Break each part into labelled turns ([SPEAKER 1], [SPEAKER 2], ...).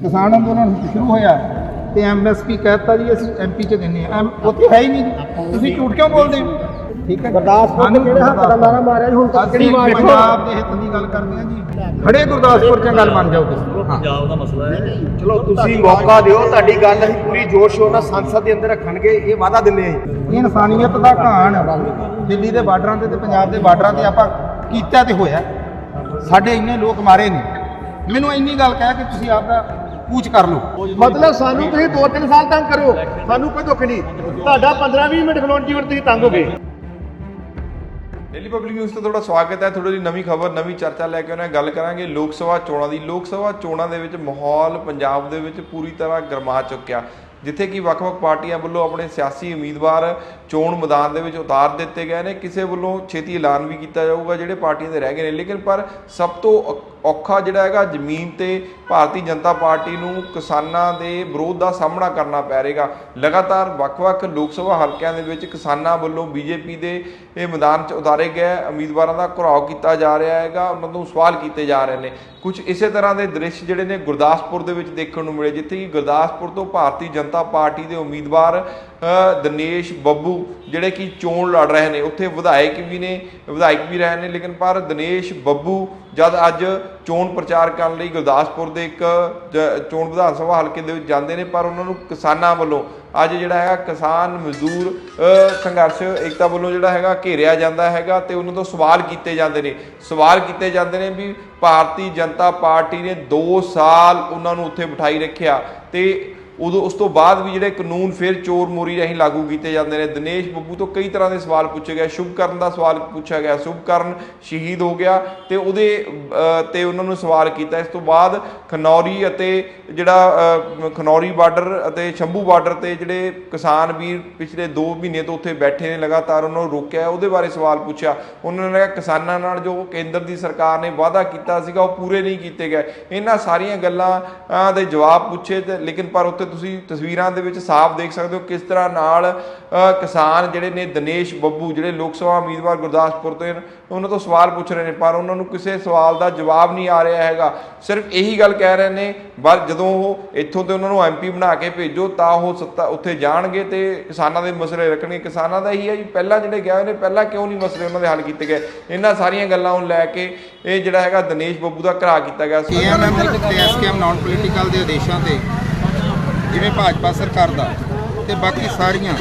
[SPEAKER 1] ਕਿਸਾਨ ਅੰਦੋਲਨ ਸ਼ੁਰੂ ਹੋਇਆ ਤੇ ਐਮਐਸਪੀ ਕਹਿਤਾ ਜੀ ਅਸੀਂ ਐਮਪੀ ਚ ਦਿੰਨੇ ਆ ਐਮ- ਉੱਥੇ ਹੈ ਹੀ ਨਹੀਂ ਜੀ। ਤੁਸੀਂ ਝੂਠ ਕਿਉਂ ਬੋਲਦੇ ਹੋ? ਠੀਕ ਹੈ।
[SPEAKER 2] ਗੁਰਦਾਸਪੁਰ
[SPEAKER 1] ਸਾਨੂੰ
[SPEAKER 2] ਕਿਹੜੇ ਹੱਥ ਦਾ ਨਾਰਾ ਮਾਰਿਆ ਜੀ? ਹੁਣ ਤੱਕ ਕਿਹੜੀ ਵਾਰ
[SPEAKER 1] ਪੰਜਾਬ ਦੇ ਹਿੱਤ ਦੀ ਗੱਲ ਕਰਦੇ ਆ ਜੀ। ਖੜੇ ਗੁਰਦਾਸਪੁਰ ਚ ਗੱਲ ਮੰਨ ਜਾਓ ਤੁਸੀਂ।
[SPEAKER 3] ਪੰਜਾਬ ਦਾ ਮਸਲਾ ਹੈ।
[SPEAKER 2] ਚਲੋ ਤੁਸੀਂ ਮੌਕਾ ਦਿਓ ਤੁਹਾਡੀ ਗੱਲ ਅਸੀਂ ਪੂਰੀ ਜੋਸ਼ ਸ਼ੋਰ ਨਾਲ ਸੰਸਦ ਦੇ ਅੰਦਰ ਰੱਖਣਗੇ। ਇਹ ਵਾਅਦਾ ਦਿੰਦੇ ਆ।
[SPEAKER 1] ਇਹ ਇਨਸਾਨੀਅਤ ਦਾ ਕਹਾਣ ਦਿੱਲੀ ਦੇ ਬਾਰਡਰਾਂ ਤੇ ਤੇ ਪੰਜਾਬ ਦੇ ਬਾਰਡਰਾਂ ਤੇ ਆਪਾਂ ਕੀਤਾ ਤੇ ਹੋਇਆ। ਸਾਡੇ ਇੰਨੇ ਲੋਕ ਮਾਰੇ ਨੇ ਮੈਨੂੰ ਇੰਨੀ ਗੱਲ ਕਹਿ ਕੇ ਤੁਸੀਂ ਆਪਦਾ ਕੂਚ ਕਰ ਲਓ।
[SPEAKER 2] ਮਤਲਬ ਸਾਨੂੰ ਤੁਸੀਂ 2-3 ਸਾਲ ਤੰਗ ਕਰੋ ਸਾਨੂੰ ਕੋਈ ਦੁੱਖ ਨਹੀਂ। ਤੁਹਾਡਾ 15-20 ਮਿੰਟ ਖਲੋਣ ਜੀਵਨ ਤੁਸੀਂ ਤੰਗ ਹੋ ਗਏ
[SPEAKER 4] ਡੇਲੀ ਪਬਲਿਕ ਨਿਊਜ਼ ਤੋਂ ਤੁਹਾਡਾ ਸਵਾਗਤ ਹੈ। ਤੁਹਾਡੇ ਲਈ ਨਵੀਂ ਖਬਰ ਨਵੀਂ ਚਰਚਾ ਲੈ ਕੇ ਆਉਣਾ ਗੱਲ ਕਰਾਂਗੇ। ਲੋਕ ਸਭਾ ਚੋਣਾਂ ਦੀ। ਲੋਕ ਸਭਾ ਚੋਣਾਂ ਦੇ ਵਿੱਚ ਮਾਹੌਲ ਪੰਜਾਬ ਦੇ ਵਿੱਚ ਪੂਰੀ ਤਰ੍ਹਾਂ ਗਰਮਾ ਚੁੱਕਿਆ। ਜਿੱਥੇ ਕਿ ਵੱਖ-ਵੱਖ ਪਾਰਟੀਆਂ ਵੱਲੋਂ ਆਪਣੇ ਸਿਆਸੀ ਉਮੀਦਵਾਰ ਚੋਣ ਮੈਦਾਨ ਦੇ ਵਿੱਚ ਉਤਾਰ ਦਿੱਤੇ ਗਏ ਨੇ। ਕਿਸੇ ਵੱਲੋਂ ਛੇਤੀ ਐਲਾਨ ਵੀ ਕੀਤਾ ਜਾਊਗਾ ਜਿਹੜੇ ਪਾਰਟੀਆਂ ਦੇ ਰਹਿ ਗਏ ਨੇ। ਲੇਕਿਨ ਪਰ ਸਭ ਤੋਂ ਔ- ਔਖਾ ਜਿਹੜਾ ਹੈਗਾ, ਜ਼ਮੀਨ ਤੇ ਭਾਰਤੀ ਜਨਤਾ ਪਾਰਟੀ ਨੂੰ ਕਿਸਾਨਾਂ ਦੇ ਵਿਰੋਧ ਦਾ ਸਾਹਮਣਾ ਕਰਨਾ ਪੈ ਰਿਹਾ ਲਗਾਤਾਰ ਵੱਖ-ਵੱਖ ਲੋਕ ਸਭਾ ਹਲਕਿਆਂ ਦੇ ਵਿੱਚ ਕਿਸਾਨਾਂ ਵੱਲੋਂ ਬੀਜੇਪੀ ਦੇ ਇਹ ਮੈਦਾਨ 'ਚ ਉਤਾਰੇ ਗਏ ਉਮੀਦਵਾਰਾਂ ਦਾ ਘੁਰਾਓ ਕੀਤਾ ਜਾ ਰਿਹਾ ਹੈਗਾ, ਉਹਨਾਂ ਤੋਂ ਸਵਾਲ ਕੀਤੇ ਜਾ ਰਹੇ ਨੇ। ਕੁਝ ਇਸੇ ਤਰ੍ਹਾਂ ਦੇ ਦ੍ਰਿਸ਼ ਜਿਹੜੇ ਨੇ ਗੁਰਦਾਸਪੁਰ ਦੇ ਵਿੱਚ ਦੇਖਣ ਨੂੰ ਮਿਲੇ, ਜਿੱਥੇ ਕਿ ਗੁਰਦਾਸਪੁਰ ਤੋਂ ਭਾਰਤੀ ਜਨਤਾ ਜਨਤਾ ਪਾਰਟੀ ਦੇ ਉਮੀਦਵਾਰ ਦਿਨੇਸ਼ ਬੱਬੂ, ਜਿਹੜੇ ਕਿ ਚੋਣ ਲੜ ਰਹੇ ਨੇ। ਉੱਥੇ ਵਿਧਾਇਕ ਵੀ ਨੇ, ਵਿਧਾਇਕ ਵੀ ਰਹੇ ਨੇ, ਲੇਕਿਨ ਪਰ ਦਿਨੇਸ਼ ਬੱਬੂ ਜਦ ਅੱਜ ਚੋਣ ਪ੍ਰਚਾਰ ਕਰਨ ਲਈ ਗੁਰਦਾਸਪੁਰ ਦੇ ਇੱਕ ਚੋਣ ਵਿਧਾਨ ਸਭਾ ਹਲਕੇ ਦੇ ਵਿੱਚ ਜਾਂਦੇ ਨੇ, ਪਰ ਉਹਨਾਂ ਨੂੰ ਕਿਸਾਨਾਂ ਵੱਲੋਂ ਅੱਜ ਜਿਹੜਾ ਹੈਗਾ ਕਿਸਾਨ ਮਜ਼ਦੂਰ ਸੰਘਰਸ਼, ਏਕਤਾ ਵੱਲੋਂ ਜਿਹੜਾ ਹੈਗਾ ਘੇਰਿਆ ਜਾਂਦਾ ਹੈਗਾ ਤੇ ਉਹਨਾਂ ਤੋਂ ਸਵਾਲ ਕੀਤੇ ਜਾਂਦੇ ਨੇ। ਸਵਾਲ ਕੀਤੇ ਜਾਂਦੇ ਨੇ ਵੀ ਭਾਰਤੀ ਜਨਤਾ ਪਾਰਟੀ ਨੇ 2 ਸਾਲ ਉਹਨਾਂ ਨੂੰ ਉੱਥੇ ਬਿਠਾਈ ਰੱਖਿਆ ਤੇ ਉਦੋਂ ਉਸ ਤੋਂ ਬਾਅਦ ਵੀ ਜਿਹੜੇ ਕਾਨੂੰਨ ਫਿਰ ਚੋਰ ਮੋਰੀ ਰਾਹੀਂ ਲਾਗੂ ਕੀਤੇ ਜਾਂਦੇ ਨੇ। ਦਿਨੇਸ਼ ਬੱਬੂ ਤੋਂ ਕਈ ਤਰ੍ਹਾਂ ਦੇ ਸਵਾਲ ਪੁੱਛੇ ਗਏ। ਸ਼ੁਭਕਰਨ ਦਾ ਸਵਾਲ ਪੁੱਛਿਆ ਗਿਆ। ਸ਼ੁਭਕਰਨ ਸ਼ਹੀਦ ਹੋ ਗਿਆ ਤੇ ਉਹਦੇ ਤੇ ਉਹਨਾਂ ਨੂੰ ਸਵਾਲ ਕੀਤਾ। ਇਸ ਤੋਂ ਬਾਅਦ ਖਨੌਰੀ ਅਤੇ ਜਿਹੜਾ ਖਨੌਰੀ ਬਾਰਡਰ ਅਤੇ ਸ਼ੰਭੂ ਬਾਰਡਰ ਤੇ ਜਿਹੜੇ ਕਿਸਾਨ ਵੀਰ ਪਿਛਲੇ 2 ਮਹੀਨੇ ਤੋਂ ਉੱਥੇ ਬੈਠੇ ਨੇ, ਲਗਾਤਾਰ ਉਹਨਾਂ ਨੂੰ ਰੋਕਿਆ। ਉਹਦੇ ਬਾਰੇ ਸਵਾਲ ਪੁੱਛਿਆ। ਉਹਨਾਂ ਨੇ ਕਿਹਾ, ਕਿਸਾਨਾਂ ਨਾਲ ਜੋ ਕੇਂਦਰ ਦੀ ਸਰਕਾਰ ਨੇ ਵਾਅਦਾ ਕੀਤਾ ਸੀਗਾ, ਉਹ ਪੂਰੇ ਨਹੀਂ ਕੀਤੇ ਗਏ। ਇਹਨਾਂ ਸਾਰੀਆਂ ਗੱਲਾਂ ਦੇ ਜਵਾਬ ਪੁੱਛੇ ਤੇ, ਲੇਕਿਨ ਪਰ ਉੱਥੇ ਤੁਸੀਂ ਤਸਵੀਰਾਂ ਦੇ ਵਿੱਚ ਸਾਫ਼ ਦੇਖ ਸਕਦੇ ਹੋ ਕਿਸ ਤਰ੍ਹਾਂ ਨਾਲ ਕਿਸਾਨ ਜਿਹੜੇ ਨੇ ਦਿਨੇਸ਼ ਬੱਬੂ, ਜਿਹੜੇ ਲੋਕ ਸਭਾ ਉਮੀਦਵਾਰ ਗੁਰਦਾਸਪੁਰ ਤੋਂ ਉਹਨਾਂ ਤੋਂ ਸਵਾਲ ਪੁੱਛ ਰਹੇ ਨੇ, ਪਰ ਉਹਨਾਂ ਨੂੰ ਕਿਸੇ ਸਵਾਲ ਦਾ ਜਵਾਬ ਨਹੀਂ ਆ ਰਿਹਾ ਹੈਗਾ। ਸਿਰਫ ਇਹੀ ਗੱਲ ਕਹਿ ਰਹੇ ਨੇ, ਪਰ ਜਦੋਂ ਉਹ ਇੱਥੋਂ ਤੇ ਉਹਨਾਂ ਨੂੰ ਐਮਪੀ ਬਣਾ ਕੇ ਭੇਜੋ, ਤਾਂ ਉਹ ਸੱਤਾ ਉੱਥੇ ਜਾਣਗੇ ਤੇ ਕਿਸਾਨਾਂ ਦੇ ਮਸਲੇ ਰੱਖਣਗੇ। ਕਿਸਾਨਾਂ ਦਾ ਇਹੀ ਹੈ ਜੀ, ਪਹਿਲਾਂ ਜਿਹੜੇ ਗਏ ਨੇ, ਪਹਿਲਾਂ ਕਿਉਂ ਨਹੀਂ ਮਸਲੇ ਉਹਨਾਂ ਦੇ ਹੱਲ ਕੀਤੇ ਗਏ? ਇਹਨਾਂ ਸਾਰੀਆਂ ਗੱਲਾਂ ਨੂੰ ਲੈ ਕੇ ਇਹ ਜਿਹੜਾ ਹੈਗਾ ਦਿਨੇਸ਼ ਬੱਬੂ ਦਾ ਘਰਾ ਕੀਤਾ ਗਿਆ ਸੀ।
[SPEAKER 1] ਕੇਐਮਐਮ ਤੇ ਐਸਕੇਐਮ ਨਾਨ ਪੋਲੀਟੀਕਲ ਦੇ ਆਦੇਸ਼ਾਂ ਤੇ ਜਿਵੇਂ ਭਾਜਪਾ ਸਰਕਾਰ ਦਾ ਤੇ ਬਾਕੀ ਸਾਰੀਆਂ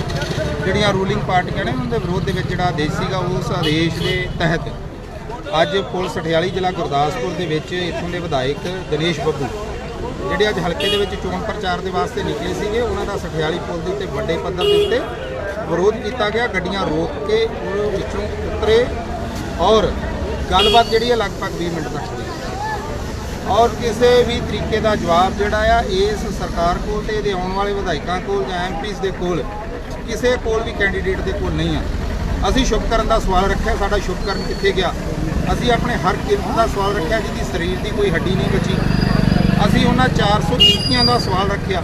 [SPEAKER 1] ਜਿਹੜੀਆਂ ਰੂਲਿੰਗ ਪਾਰਟੀਆਂ ਨੇ ਉਹਨਾਂ ਦੇ ਵਿਰੋਧ ਦੇ ਵਿੱਚ ਜਿਹੜਾ ਆਦੇਸ਼ ਸੀਗਾ ਉਸ ਆਦੇਸ਼ ਦੇ ਤਹਿਤ ਅੱਜ ਪੁਲਿਸ ਠਿਆਲੀ ਜ਼ਿਲ੍ਹਾ ਗੁਰਦਾਸਪੁਰ ਦੇ ਵਿੱਚ ਇੱਥੋਂ ਦੇ ਵਿਧਾਇਕ ਦਿਨੇਸ਼ ਬੱਬੂ ਜਿਹੜੇ ਅੱਜ ਹਲਕੇ ਦੇ ਵਿੱਚ ਚੋਣ ਪ੍ਰਚਾਰ ਦੇ ਵਾਸਤੇ ਨਿਕਲੇ ਸੀਗੇ, ਉਹਨਾਂ ਦਾ ਸਠਿਆਲੀ ਪੁਲ ਦੇ ਉੱਤੇ ਵੱਡੇ ਪੱਧਰ ਦੇ ਉੱਤੇ ਵਿਰੋਧ ਕੀਤਾ ਗਿਆ, ਗੱਡੀਆਂ ਰੋਕ ਕੇ ਉਹ ਵਿੱਚੋਂ ਉਤਰੇ ਔਰ ਗੱਲਬਾਤ ਜਿਹੜੀ ਹੈ ਲਗਭਗ 20 ਮਿੰਟ ਤੱਕ ਹੋਈ ਔਰ ਕਿਸੇ ਵੀ ਤਰੀਕੇ ਦਾ ਜਵਾਬ ਜਿਹੜਾ ਆ, ਇਸ ਸਰਕਾਰ ਕੋਲ ਤੇ ਇਹਦੇ ਆਉਣ ਵਾਲੇ ਵਿਧਾਇਕਾਂ ਕੋਲ ਜਾਂ ਐਮਪੀਸ ਦੇ ਕੋਲ, ਕਿਸੇ ਕੋਲ ਵੀ ਕੈਂਡੀਡੇਟ ਦੇ ਕੋਲ ਨਹੀਂ ਆ। ਅਸੀਂ ਸ਼ੁਭਕਰਨ ਦਾ ਸਵਾਲ ਰੱਖਿਆ, ਸਾਡਾ ਸ਼ੁਭਕਰਨ ਕਿੱਥੇ ਗਿਆ? ਅਸੀਂ ਆਪਣੇ ਹਰ ਕਿਰਤ ਦਾ ਸਵਾਲ ਰੱਖਿਆ, ਜਿਹਦੀ ਸਰੀਰ ਦੀ ਕੋਈ ਹੱਡੀ ਨਹੀਂ ਬਚੀ। ਅਸੀਂ ਉਹਨਾਂ 400 ਕੀਤੀਆਂ ਦਾ ਸਵਾਲ ਰੱਖਿਆ,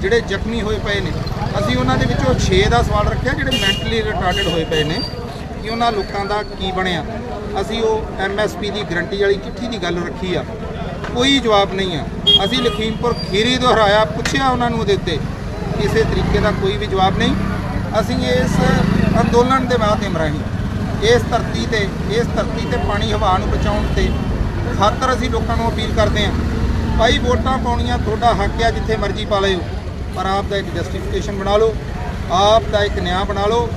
[SPEAKER 1] ਜਿਹੜੇ ਜ਼ਖਮੀ ਹੋਏ ਪਏ ਨੇ। ਅਸੀਂ ਉਹਨਾਂ ਦੇ ਵਿੱਚੋਂ 6 ਦਾ ਸਵਾਲ ਰੱਖਿਆ, ਜਿਹੜੇ ਮੈਂਟਲੀ ਰਿਟਾਰਡਡ ਹੋਏ ਪਏ ਨੇ। ਕਿ ਉਹਨਾਂ ਲੋਕਾਂ ਦਾ ਕੀ ਬਣਿਆ? ਅਸੀਂ ਉਹ ਐਮਐਸਪੀ ਦੀ ਗਰੰਟੀ ਵਾਲੀ ਚਿੱਠੀ ਦੀ ਗੱਲ ਰੱਖੀ ਆ। ਕੋਈ ਜਵਾਬ ਨਹੀਂ ਆ। ਅਸੀਂ ਲਖੀਮਪੁਰ ਖੀਰੀ ਦੁਹਰਾਇਆ ਪੁੱਛਿਆ ਉਹਨਾਂ ਨੂੰ ਉਹਦੇ ਉੱਤੇ ਕਿਸੇ ਤਰੀਕੇ ਦਾ ਕੋਈ ਵੀ ਜਵਾਬ ਨਹੀਂ। ਅਸੀਂ ਇਸ ਅੰਦੋਲਨ ਦੇ ਮਾਧਿਅਮ ਰਾਹੀਂ ਇਸ ਧਰਤੀ ਤੇ, ਇਸ ਧਰਤੀ ਤੇ ਪਾਣੀ, ਹਵਾ ਨੂੰ ਬਚਾਉਣ ਤੇ ਖਾਤਰ ਅਸੀਂ ਲੋਕਾਂ ਨੂੰ ਅਪੀਲ ਕਰਦੇ ਹਾਂ। ਭਾਈ, ਵੋਟਾਂ ਪਾਉਣੀਆਂ ਤੁਹਾਡਾ ਹੱਕ ਆ ਜਿੱਥੇ ਮਰਜ਼ੀ ਪਾ ਲਿਓ, ਪਰ ਆਪ ਦਾ ਇੱਕ ਜਸਟੀਫਿਕੇਸ਼ਨ ਬਣਾ ਲਓ, ਆਪ ਦਾ ਇੱਕ ਨਿਆਂ ਬਣਾ ਲਓ,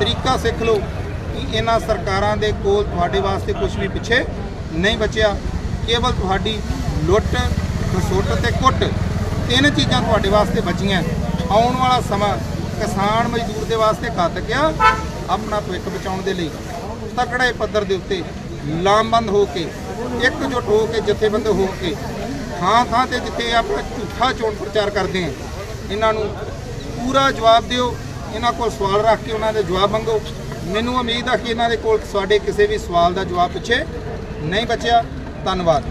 [SPEAKER 1] ਤਰੀਕਾ ਸਿੱਖ ਲਓ ਕਿ ਇਹਨਾਂ ਸਰਕਾਰਾਂ ਦੇ ਕੋਲ ਤੁਹਾਡੇ ਵਾਸਤੇ ਕੁਝ ਵੀ ਪਿੱਛੇ ਨਹੀਂ ਬਚਿਆ। ਕੇਵਲ ਤੁਹਾਡੀ ਲੁੱਟ, ਖਸੁੱਟ ਤੇ ਕੁੱਟ ਤਿੰਨ ਚੀਜ਼ਾਂ ਤੁਹਾਡੇ ਵਾਸਤੇ ਬਚੀਆਂ। ਆਉਣ ਵਾਲਾ ਸਮਾਂ ਕਿਸਾਨ ਮਜ਼ਦੂਰ ਦੇ ਵਾਸਤੇ ਘਾਤਕ ਆ ਆਪਣਾ ਭਵਿੱਖ ਬਚਾਉਣ ਦੇ ਲਈ ਤਕੜੇ ਪੱਧਰ ਦੇ ਉੱਤੇ ਲਾਮਬੰਦ ਹੋ ਕੇ ਇਕਜੁੱਟ ਹੋ ਕੇ ਜਥੇਬੰਦ ਹੋ ਕੇ ਥਾਂ ਥਾਂ ਤੇ ਜਿੱਥੇ ਇਹ ਆਪਣਾ ਝੂਠਾ ਚੋਣ ਪ੍ਰਚਾਰ ਕਰਦੇ ਆ, ਇਹਨਾਂ ਨੂੰ ਪੂਰਾ ਜਵਾਬ ਦਿਓ, ਇਹਨਾਂ ਕੋਲ ਸਵਾਲ ਰੱਖ ਕੇ ਉਹਨਾਂ ਦੇ ਜਵਾਬ ਮੰਗੋ। ਮੈਨੂੰ ਉਮੀਦ ਆ ਕਿ ਇਹਨਾਂ ਦੇ ਕੋਲ ਸਾਡੇ ਕਿਸੇ ਵੀ ਸਵਾਲ ਦਾ ਜਵਾਬ ਪਿੱਛੇ ਨਹੀਂ ਬਚਿਆ। ਧੰਨਵਾਦ।